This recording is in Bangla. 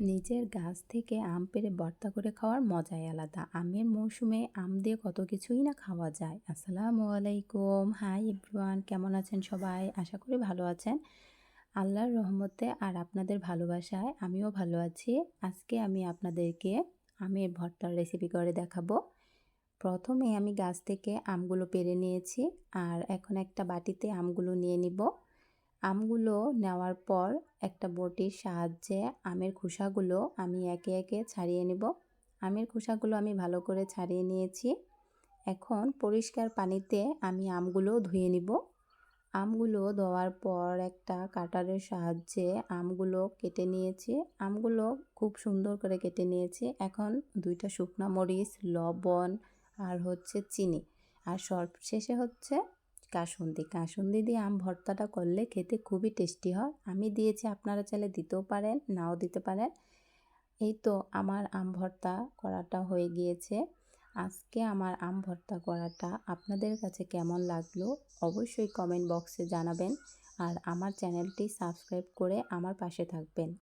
নিজের গাছ থেকে আম পেরে ভর্তা করে খাওয়ার মজাই আলাদা। আমের মৌসুমে আম দিয়ে কত কিছুই না খাওয়া যায়। আসসালামু আলাইকুম। হাই এভরিওয়ান, কেমন আছেন সবাই? আশা করি ভালো আছেন। আল্লাহর রহমতে আর আপনাদের ভালোবাসায় আমিও ভালো আছি। আজকে আমি আপনাদেরকে আমের ভর্তার রেসিপি করে দেখাবো। প্রথমে আমি গাছ থেকে আমগুলো পেরে নিয়েছি আর এখন একটা বাটিতে আমগুলো নিয়ে নিব। আমগুলো নেওয়ার পর একটা বটির সাহায্যে আমের খোসাগুলো আমি একে একে ছাড়িয়ে নেব। আমের খোসাগুলো আমি ভালো করে ছাড়িয়ে নিয়েছি। এখন পরিষ্কার পানিতে আমি আমগুলো ধুয়ে নিব। আমগুলো ধোয়ার পর একটা কাটারের সাহায্যে আমগুলো কেটে নিয়েছি। আমগুলো খুব সুন্দর করে কেটে নিয়েছি। এখন দুইটা শুকনা মরিচ, লবণ আর হচ্ছে চিনি। আর সবশেষে হচ্ছে কাসুন্দি। কাসুন্দি দিয়ে আম ভর্তাটা করলে খেতে খুবই টেস্টি হয়। আমি দিয়েছি, আপনারা চাইলে দিতেও পারেন, নাও দিতে পারেন। এই তো আমার আম ভর্তা করাটা হয়ে গিয়েছে। আজকে আমার আম ভর্তা করাটা আপনাদের কাছে কেমন লাগল অবশ্যই কমেন্ট বক্সে জানাবেন আর আমার চ্যানেলটি সাবস্ক্রাইব করে আমার পাশে থাকবেন।